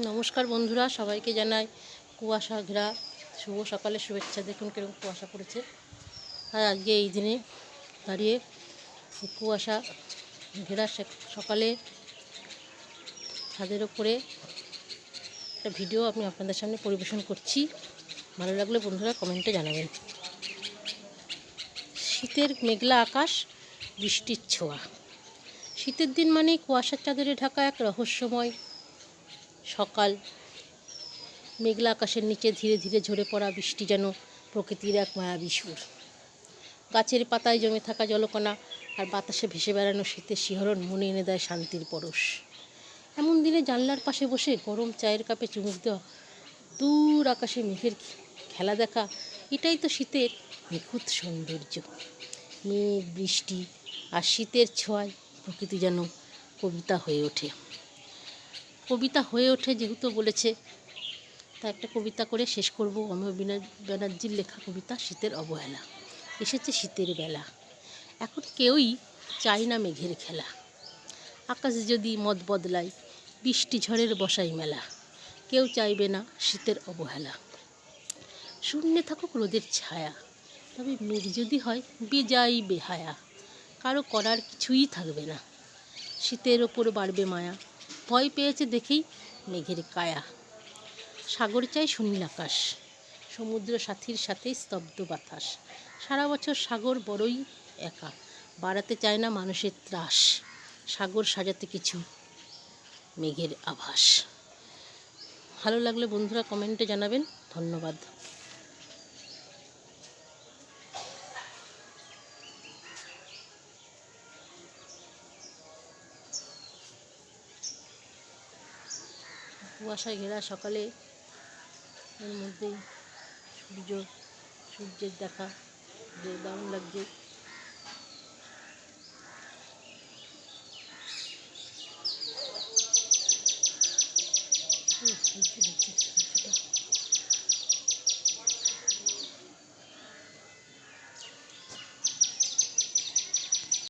নমস্কার বন্ধুরা, সবাইকে জানাই কুয়াশা ঘেরা শুভ সকালে শুভেচ্ছা। দেখুন কীরকম কুয়াশা পড়েছে। আর আজকে এই দিনে দাঁড়িয়ে কুয়াশা ঘেরা সকালে ছাদের ওপরে একটা ভিডিও আমি আপনাদের সামনে পরিবেশন করছি। ভালো লাগলে বন্ধুরা কমেন্টে জানাবেন। শীতের মেঘলা আকাশ, বৃষ্টির ছোঁয়া। শীতের দিন মানেই কুয়াশার চাদরে ঢাকা এক রহস্যময় সকাল। মেঘলা আকাশের নিচে ধীরে ধীরে ঝরে পড়া বৃষ্টি যেন প্রকৃতির এক মায়াবী সুর। গাছের পাতায় জমে থাকা জলকণা আর বাতাসে ভেসে বেড়ানো শীতের শিহরণ মনে এনে দেয় শান্তির পরশ। এমন দিনে জানলার পাশে বসে গরম চায়ের কাপে চুমুক দেওয়া দূর আকাশে মেঘের খেলা দেখা, এটাই তো শীতের নিখুঁত সৌন্দর্য। মেঘ, বৃষ্টি আর শীতের ছোঁয়ায় প্রকৃতি যেন কবিতা হয়ে ওঠে। কবিতা হয়ে ওঠে যেহেতু বলেছে, তা একটা কবিতা করে শেষ করব। অমর ব্যানার্জির লেখা কবিতা, শীতের অবহেলা। এসেছে শীতের বেলা। এখন কেউই চায় না মেঘের খেলা। আকাশ যদি মদ বদলায়, বৃষ্টি ঝড়ের বসাই মেলা। কেউ চাইবে না শীতের অবহেলা। শূন্যে থাকুক রোদের ছায়া, তবে মেঘ যদি হয় বেজাই বেহায়া। কারও করার কিছুই থাকবে না। শীতের ওপর বাড়বে মায়া। ভয় পেয়েছে দেখেই মেঘের কায়া। সাগর চাই সুনীল আকাশ, সমুদ্র সাথীর সাথে স্তব্ধ বাতাস। সারা বছর সাগর বড়ই একা, বাড়াতে চায় না মানুষের ত্রাস। সাগর সাজাতে কিছু মেঘের আভাস। ভালো লাগলে বন্ধুরা কমেন্টে জানাবেন। ধন্যবাদ। কুয়াশায় ঘেরা সকালে এর মধ্যেই সূর্য সূর্যের দেখা যে দারুণ লাগছে। দেখতে